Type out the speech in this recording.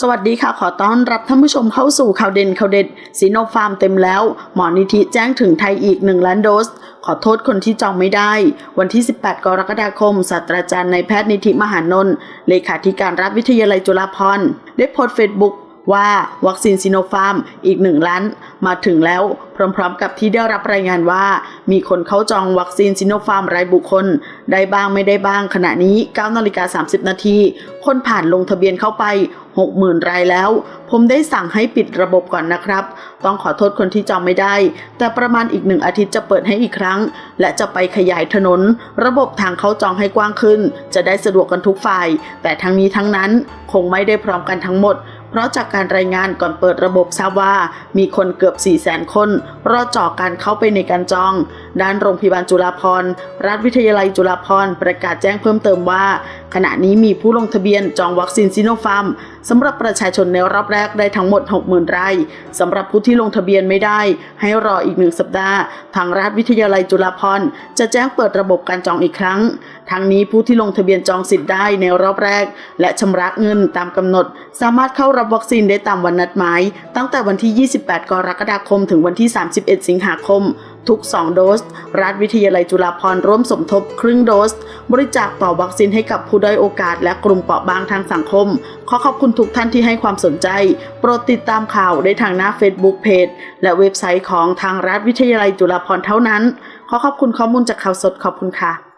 สวัสดีค่ะ ขอต้อนรับท่านผู้ชมเข้าสู่ข่าวเด่นข่าวเด็ดซีโนฟาร์มเต็มแล้ว หมอนิธิแจ้งถึงไทยอีก 1 ล้านโดส ขอโทษคนที่จองไม่ได้ วันที่ 18 กรกฎาคม ศาสตราจารย์นายแพทย์นิธิมหานนท์เลขาธิการรัฐวิทยาลัยจุฬาภรณ์ได้โพสต์เฟซบุ๊กว่าวัคซีนซีโนฟาร์มอีก1ล้าน มาถึงแล้วพร้อมๆ กับที่ได้รับรายงานว่า มีคนเข้าจองวัคซีนซิโนฟาร์มรายบุคคล ได้บ้างไม่ได้บ้างขณะนี้9นาฬิกา30 นาที คนผ่านลงทะเบียนเข้าไป 60,000 รายแล้ว ผมได้สั่งให้ปิดระบบก่อนนะครับ ต้องขอโทษคนที่จองไม่ได้ แต่ประมาณอีกหนึ่งอาทิตย์จะเปิดให้อีกครั้ง และจะไปขยายถนน ระบบทางเข้าจองให้กว้างขึ้น จะได้สะดวกกันทุกฝ่าย แต่ทั้งนี้ทั้งนั้นคงไม่ได้พร้อมกันทั้งหมดเพราะจากการรายงานก่อนเปิดระบบทราบว่า มีคนเกือบ4 0 0 0 0 0 คน รอจ่อการเข้าไปในการจอง ด้านโรงพยาบาลจุฬาภรณ์รัฐวิทยาลัยจุฬาภรณ์ประกาศแจ้งเพิ่มเติมว่า ขณะนี้มีผู้ลงทะเบียนจองวัคซีนซิโนฟาร์ม สำหรับประชาชนในรอบแรกได้ทั้งหมด 60,000รายสำหรับผู้ที่ลงทะเบียนไม่ได้ ให้รออีกหนึ่งสัปดาห์ ทางรัฐวิทยาลัยจุฬาภรณ์จะแจ้งเปิดระบบการจองอีกครั้ง ทั้งนี้ผู้ที่ลงทะเบียนจองสิทธิ์ได้ในรอบแรก และชำระเงินตามกำหนด สามารถเข้ารับวัคซีนได้ตามวันนัดหมาย ตั้งแต่วันที่ 28 กรกฎาคม ถึงวันที่ 31 สิงหาคม ทุก 2 โดส รัฐวิทยาลัยจุฬาภรณ์ร่วมสมทบครึ่งโดส บริจาคต่อวัคซีนให้กับผู้ด้อยโอกาส และกลุ่มเปราะบางทางสังคม ขอขอบคุณทุกท่านที่ให้ความสนใจ โปรดติดตามข่าวได้ทางหน้า Facebook Page และเว็บไซต์ของทางรัฐวิทยาลัยจุฬาภรณ์เท่านั้น ขอขอบคุณข้อมูลจากข่าวสดขอบคุณค่ะ